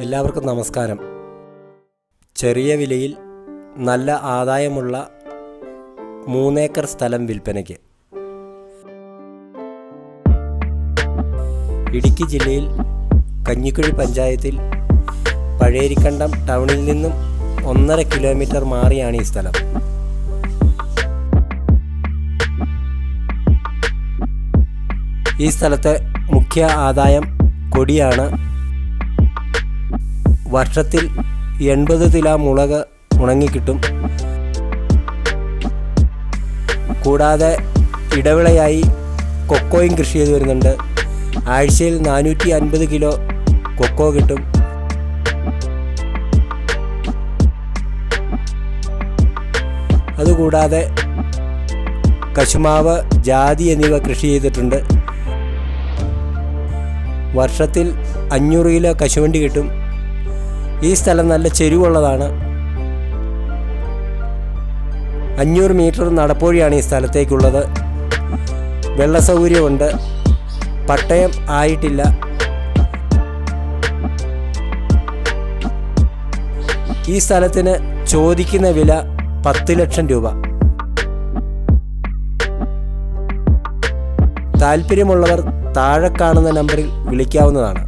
എല്ലാവർക്കും നമസ്കാരം. ചെറിയ വിലയിൽ നല്ല ആദായമുള്ള മൂന്നേക്കർ സ്ഥലം വിൽപ്പനയ്ക്ക്. ഇടുക്കി ജില്ലയിൽ കഞ്ഞിക്കുഴി പഞ്ചായത്തിൽ പഴയരിക്കണ്ടം ടൗണിൽ നിന്നും ഒന്നര കിലോമീറ്റർ മാറിയാണ് ഈ സ്ഥലം. ഈ സ്ഥലത്തെ മുഖ്യ ആദായം കൊടിയാണ് വർഷത്തിൽ എൺപത് തില മുളക് ഉണങ്ങിക്കിട്ടും. കൂടാതെ ഇടവിളയായി കൊക്കോയും കൃഷി ചെയ്തു വരുന്നുണ്ട്. ആഴ്ചയിൽ നാനൂറ്റി അൻപത് കിലോ കൊക്കോ കിട്ടും. അതുകൂടാതെ കശുമാവ് ജാതി എന്നിവ കൃഷി ചെയ്തിട്ടുണ്ട്. വർഷത്തിൽ അഞ്ഞൂറ് കിലോ കശുവണ്ടി കിട്ടും. ഈ സ്ഥലം നല്ല ചെരുവുള്ളതാണ്. അഞ്ഞൂറ് മീറ്റർ നടപ്പോഴിയാണ് ഈ സ്ഥലത്തേക്കുള്ളത്. വെള്ള സൗകര്യമുണ്ട് പട്ടയം ആയിട്ടില്ല. ഈ സ്ഥലത്തിന് ചോദിക്കുന്ന വില പത്ത് ലക്ഷം രൂപ. താല്പര്യമുള്ളവർ താഴെ കാണുന്ന നമ്പറിൽ വിളിക്കാവുന്നതാണ്.